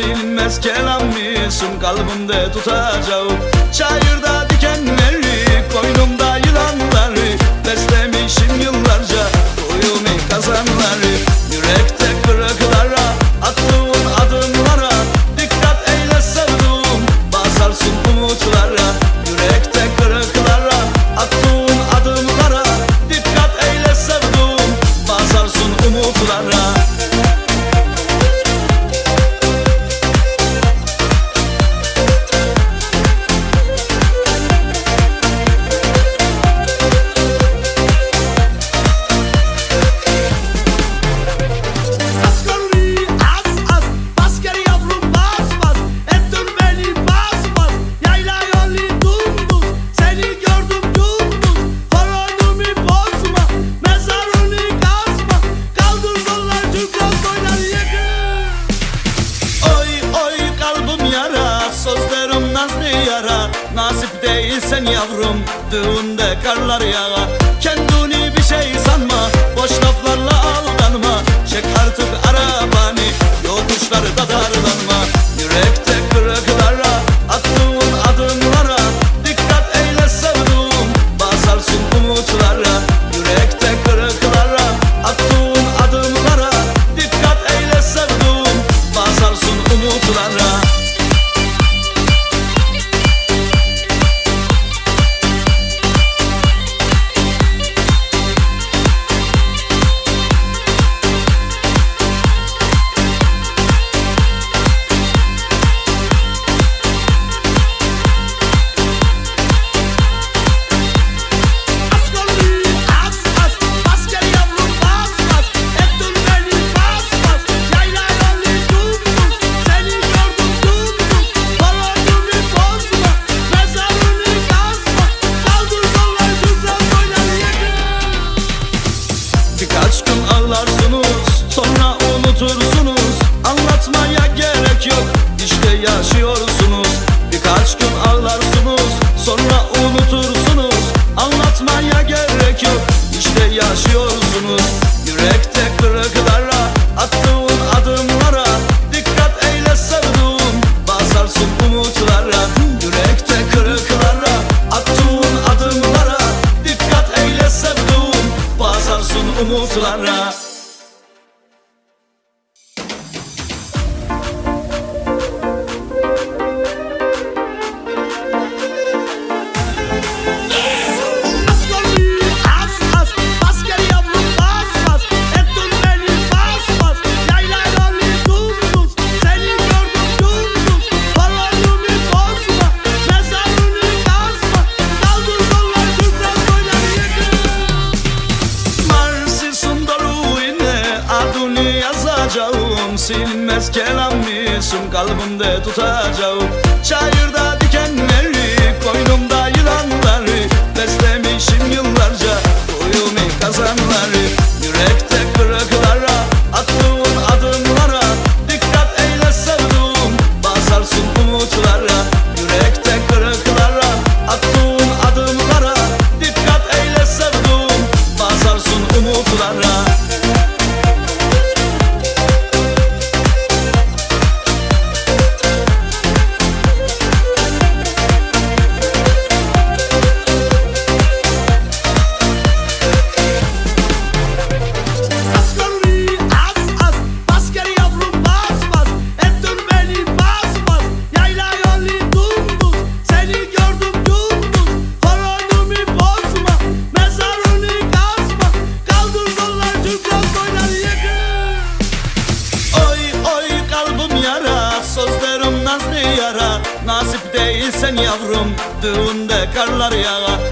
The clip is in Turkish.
silmez kelamısın kalbimde tutacağım. Çayırda dikenleri koynumda yılanları. Beslemişim yıllarca Boyumu kazanları. Yürekte kırıklara attığın adımlara Dikkat eyle sevduğum. Basarsın umutlara yavrum Düğünde karlar yağa Kendini bir şey sanma Boş unutursunuz Anlatmaya gerek yok. İşte yaşıyorsunuz. Birkaç gün ağlarsınız. Sonra unutursunuz. Anlatmaya gerek yok. İşte yaşıyorsunuz. Yürekte kırıklara Attığın adımlara Dikkat eyle sevduğun Basarsın umutlara. bulacağım Silmez kelam misun kalbimde tutacağım. Çayırda yavrum Düğünde karlar yağar.